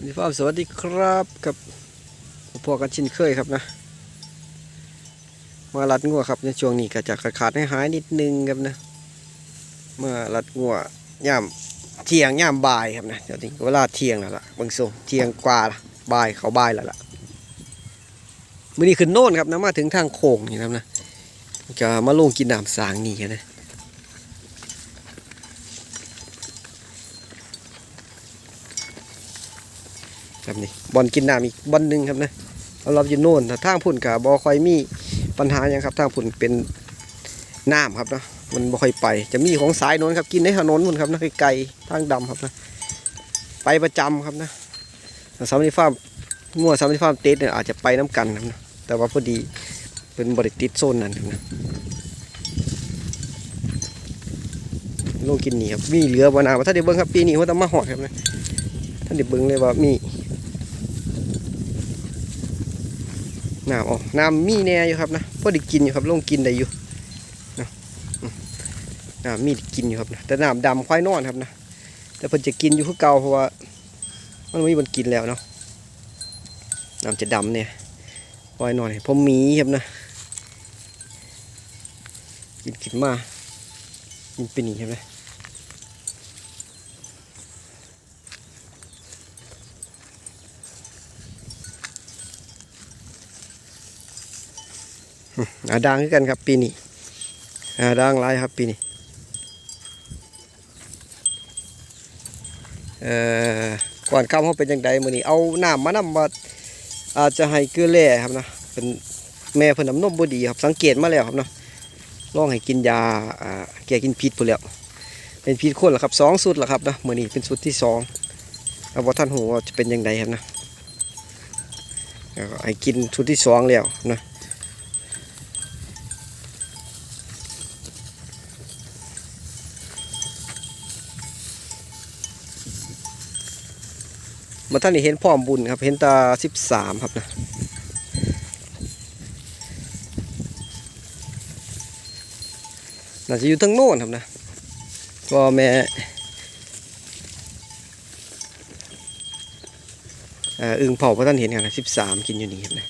วัสดีครับสวัสดีครับกับพวกกันชินเคยครับนะ มาลัดงัวครับในช่วงนี้ก็จะขาดให้หายนิดนึงครับนะมาลัดงัวย่ามเที่ยงย่ามบ่ายครับนะเดี๋ยวนี้เวลาเที่ยงแล้วล่ะบางส่งเที่ยงกว่าละบ่ายเขาบ่ายแล้วล่ะมื่อนี้ขึ้นโน่นครับนะมาถึงทางโค้งนี่ครับนะจะมาลงกินน้ำสางนี่นะ ครับนี่บอลกินน้ำอีกบอลหนึ่งครับนะเอาเราอยู่โน่นแต่ทางพุ่นกับบอคอยมีปัญหาหยังครับทางพุ่นเป็นน้ำครับนะมันบ่ค่อยไป จะมีของสายโน้นครับกินในถนนพุ่นครับนะไกลๆทางดำครับนะไปประจำครับนะสามนิฟาร์มงัวสามนิฟาร์มเตสเนี่ยอาจจะไปน้ำกันครับนะแต่ว่าพอดีเป็นบริติดโซนนั้นนะลงกินนี่ครับมีเหลือบานาว่าถ้าเดี๋ยวเบิ้งครับปีนี้ว่าต้องมาหอดครับนะท่านเดี๋ยวเบิ้งเลยว่ามี น้ำอ๋อน้ำมีแน่อยู่ครับนะพอได้กินอยู่ครับลงกินได้อยู่นะน้ำมีกินอยู่ครับนะแต่น้ำดำควายนอนครับนะแต่เพิ่นจะกินอยู่คือเก่าเพราะว่ามันไม่มีมันกินแล้วเนาะน้ำจะดำเนี่ยควายนอนเนี่ยผมมีครับนะกินกินมากินเป็นอย่างนี้ครับนะ อาดังกันครับปีนี้อาดังหลายครับปีนี้เอ่อก่อนคำเขาเป็นยังไงมือนี้เอาน้ำมานำมาอาจจะให้เกลือแร่ครับนะเป็นแม่เพิ่นน้ำนมบดีครับสังเกตมาแล้วครับเนาะลองให้กินยาอ่าแก้กินพิษพุ่นแล้วเป็นพิษคนละครับสองสุดละครับนะมือนี้เป็นสุดที่สองเอาบ่ทันหูว่าจะเป็นยังไงครับนะแล้ก็ให้กินสุดที่สองแล้วนะ มาท่านนี่เห็นพร้อมบุญครับ เห็นตาสิบสามครับนะน่าจะอยู่ทั้งโน่นครับนะพ่อแม่อ่ออึงเผาพระท่านเห็นกันนะสิบสามกินอยู่นี่ครับนะ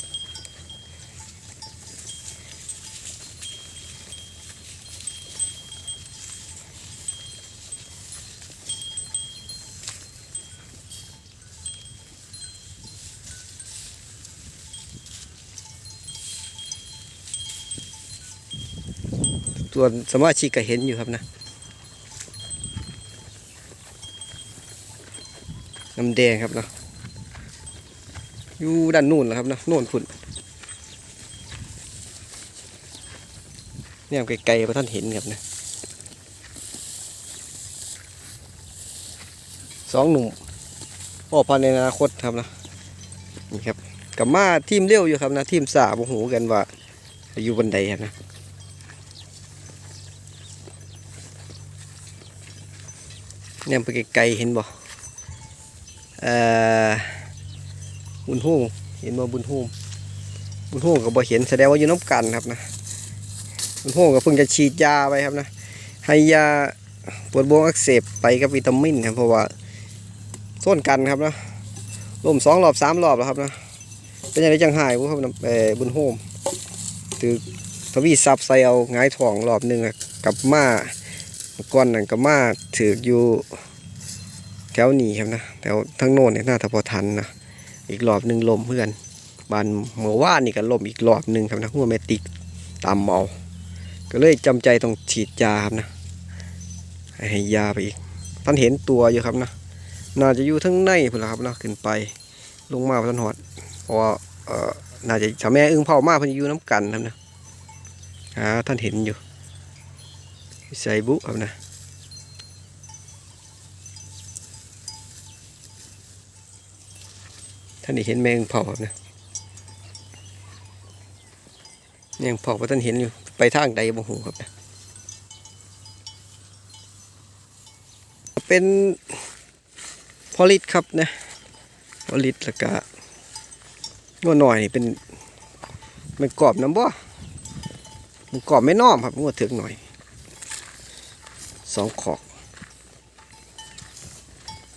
ส่วนสมาชิกก็เห็นอยู่ครับนะน้ำแดงครับเนาะอยู่ด้านนู่นแหละครับนะโน่นพุ่นเนี่ยไกลๆพระท่านเห็นครับนะสองหนุ่มพ่อพันในอนาคตครับนะนี่ครับกับมาทีมเลี้ยวอยู่ครับนะทีมสาบหูกันว่าอยู่บนใดครับนะ เนี่ยไปไกลๆเห็นบ่เอ่อบุญฮู้เห็นบ่บุญฮู้บุญฮู้ก็บ่เห็นแสดงว่าอยู่น้ำกันครับนะบุญฮู้ก็เพิ่งจะฉีดยาไปครับนะให้ยาปวดบวมอักเสบไปกับวิตามินครับเพราะว่าส้นกันครับนะลมสองรอบสามรอบแล้วครับนะเป็นยังไงจังหายบุครับเอ่อบุญโฮมถือทวีซับใส่เอาหงายท้องรอบหนึ่งกับมา ก้อนนั่นก็มาถืออยู่แถวนี้ครับนะแถวทั้งโน้นเนี่ยน่าจะพอทันนะอีกรอบหนึ่งลมเพื่อนบานเมื่อว่านนี่ก็ลมอีกรอบหนึ่งครับนะหัวแมติกตามเมาก็เลยจำใจต้องฉีดยาครับนะให้ยาไปอีกท่านเห็นตัวอยู่ครับนะน่าจะอยู่ทั้งในพุ่นละครับนะขึ้นไปลงมาท่านหอดเพราะว่าเออน่าจะชาวแม่อึ้งเผามาเพิ่นอยู่น้ำกันครับนะหาท่านเห็นอยู่ ใส่บุครับนะท่านได้เห็นแมงเผาครับนะแมงเผาว่าท่านเห็นอยู่ไปทางใดบ่หูครับนะเป็นพอลิตครับนะพอลิตแล้วก็งัวหน่อยนี่เป็นมันกรอบน้ำบ่มันกรอบไม่น้อมครับงัวถึกหน่อย สองขอก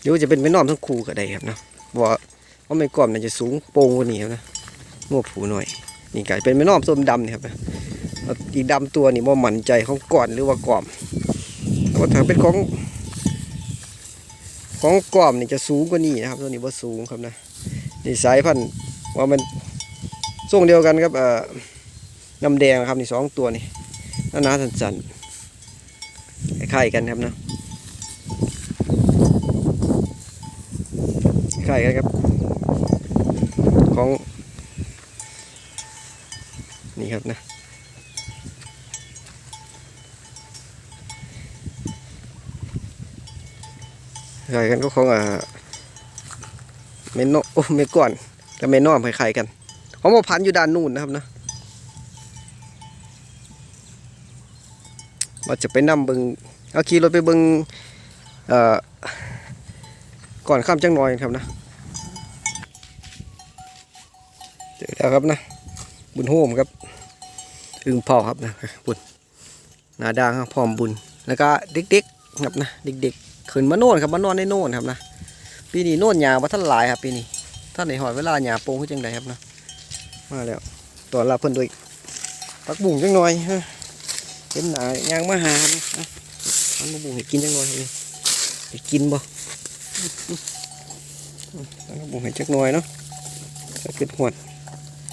เดี๋ยวจะเป็นไม้นอมทั้งคู่ก็ได้ครับนะเพราว่าไม่กรอบน่าจะสูงโป่งกว่านี้ครับนะงัวผูหน่อยนี่ไก่เป็นแม่นอมส้มดำนี่ครับนะอีกดำตัวนี่บ่มั่นใจของก่อนหรือว่ากรอบแต่ว่าถ้าเป็นของ ของกรอบนี่จะสูงกว่านี้นะครับ ตัวนี้บ่สูงครับนะนี่สายพันธุ์ว่ามันทรงเดียวกันครับเอ่อน้ำแดงนะครับนี่สองตัวนี่หนาๆสันๆ คล้ายๆกันครับนะคล้ายกันครับ ของ นี่ครับนะคล้ายกันก็ของอ่าเมนโนโอ้เมก่อนกับเมนนอมคล้ายๆกันของหมอพันอยู่ด้านนู่นนะครับนะ ว่าจะไปนำเบิงเอาขี่รถไปเบิงเอ่อก่อนข้ามจังหน่อยครับนะเจอแล้วครับนะ บุญโฮมครับอึงเผาครับนะบุญนาด่างครับพร้อมบุญแล้วก็เด็กๆครับนะเด็กๆขึ้นมาโน่นครับมาโนอนในโน่นครับนะปีนี้โน่นหยาว่าท่านหลายครับปีนี้ท่านในหอยเวลาหยาโป่งขึ้นจังไดครับนะมาแล้วตอนรับเพิ่นด้วยปักบุ้งจังหน่อยฮะ เห็นหนายางมาหาครับนะอันมาบุ้งให้กินจังหน่อยครับนี่ให้กินบ่อันมาบุ้งให้จักหน่อยเนาะถ้าขึ้นหวด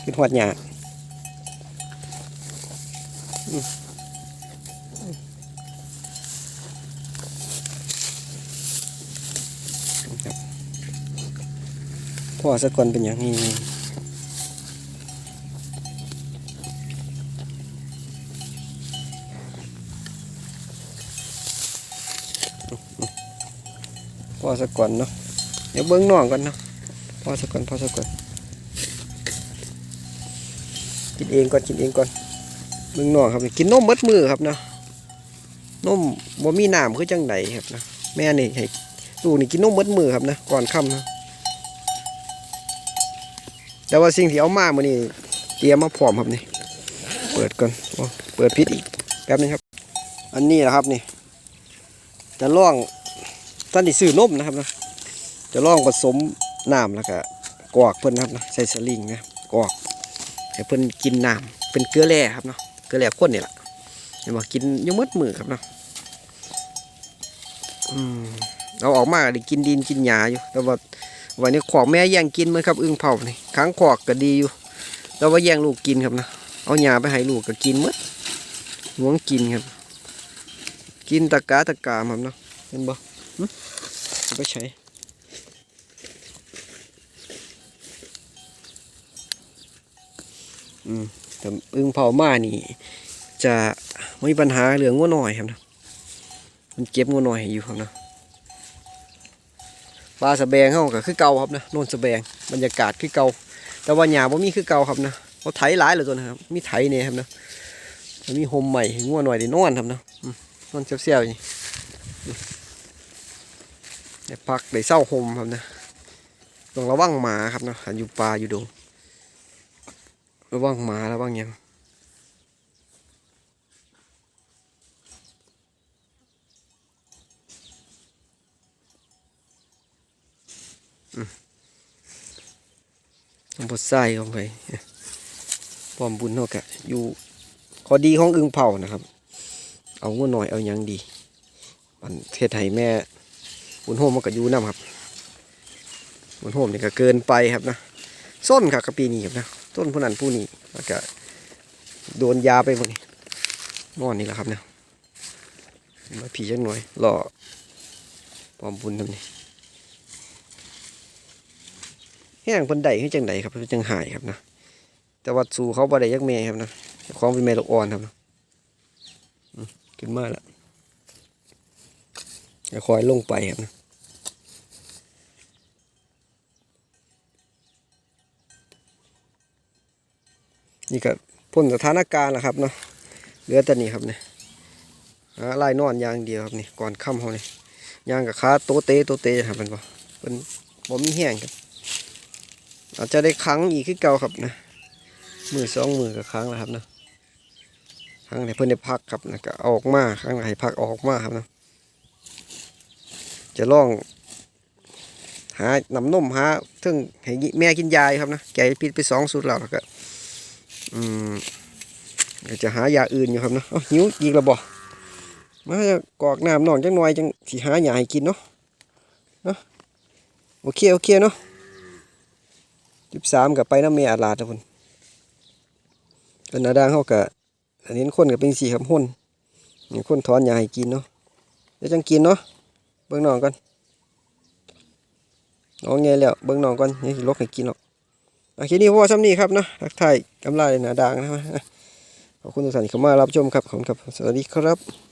ขึ้นหวดหยาพ่อสักคนเป็นอย่างนี้ อสักก่อนเนาะเดี๋ยวเบิ้งน้องก่อนเนาะพอสักก่อนพอสักก่อนกินเองก่อนกินเองก่อนเบิ้งน้องครับนี่กินนมเมดมือครับเนาะนมบ่มีน้ำคือจังไดครับนะแม่นี่ให้ลูกนี่กินนมเมดมือครับนะก่อนค่ำนะแต่ว่าสิ่งที่เอามามื้อนี้เตรียมมาพร้อมครับนี่เปิดก่อนเปิดพิษอีกแป๊บนึงครับ อันนี้แหละครับนี่จะล่อง ท่านที่ซื้อนมนะครับนะจะลองผสมน้ำแล้วก็กอกเพิ่นนะครับนะใส่สลิงนะกอกให้เพิ่นกินน้ำเป็นเกลือแร่ครับเนาะเกลือแร่ข้นนี่แหละเห็นบ่กินยังมืดมือครับเนาะเอาออกมาได้กินดินกินหญ้าอยู่แต่ว่าวันนี้ขอกแม่แย่งกินเหมือนครับอึ่งเผานี่ค้างขอกก็ดีอยู่แต่ว่าแย่งลูกกินครับนะเอาหญ้าไปให้ลูกก็กินหมดหวงกินครับ กินตะกาตะกามครับเนาะเห็นบ่เอา ไปใช้อืมแต่อึงเผามานี่ จะไม่มีปัญหาเหลืองงัวหน่อยครับนะ มันเก็บงัวหน่อยอยู่ครับนะปลาสะแบงเขาก็คือเก่าครับนะโน่นสะแบงบรรยากาศคือเก่า แต่ว่าหญ้าบ่มีคือเก่าครับนะเขาไถหลายเหลือตัวนะครับ มีไถเนี่ยครับนะมีโฮมใหม่งัวหน่อยได้นอนครับนะนอนเสียวๆอย่างนี้ ได้พักได้เศร้าโฮมครับนะต้องระวังหมาครับนะอยู่ป่าอยู่ดงระวังหมาระวังยังอืมต้องบดไส้ลงไปปอมบุญเท่ากับอยู่ขอดีของอึงเผานะครับ เอางัวหน่อยเอายังดี มันเทศไทยแม่ บุญโฮมมันก็อยู่น้ำครับบุญโฮมนี่ก็เกินไปครับนะส้นค่ะกระปีนี้ครับนะส้นผู้นั้นผู้นี้แล้วก็โดนยาไปหมดนี่นอนนี่แหละครับเนี่ยมาผีจังหน่อยรอปอมบุญทำนี่แห้งคนใดให้จังใดครับจังหายครับนะแต่ว่าสู่เขาบ่ได้ยักแม่ครับนะของเป็นแม่ลูกอ่อนครับนะขึ้นมาแล้วจะคอยลงไปครับนะ นี่ก็พ้นสถานการณ์แล้วครับเนาะเหลือแต่นี่ครับเนี่ยลายนอนอย่างเดียวครับนี่ก่อนค่ำเขาเนี่ยย่างกับขาโตเตโตเตครับเป็นบ่เป็นบ่มีแห้งครับอาจจะได้ครั้งอีกขึ้นเก่าครับนะมือสองมือกับครั้งแล้วครับเนาะครั้งไหนเพิ่อนได้พักครับนะก็ออกมาครั้งไหนพักออกมาครับนะจะล่องหหาน้ำนมหาเทึ่งให้แม่กินยายครับนะแกปิดไปสองสุดแล้วแล้วก็ อืมจะหายาอื่นอยู่ครับเอ้าหิวอีกแล้วบ่มาจะกอกน้ำนอนจังหน่อยจังสิหาหยาให้กินเนาะเนาะโอเคโอเคเนาะสิบสามกับไปน้ำเมียอาลาดนะพุ่นอันนาดางเขากับอันนี้คนกับเป็นสีครับหุ่นนี่คนถอนหยาให้กินเนาะเดี๋ยวจังกินเนาะเบิ่งนองก่อนน้องไงแล้วเบิ่งนองก่อนนี่ลกให้กินหรอก โอเคนี่พ่อซ้ำนี่ครับเนาะทักทายกำไรนาดางนะขอบคุณทุกท่านที่เข้ามารับชมครับขอบคุณครับสวัสดีครับ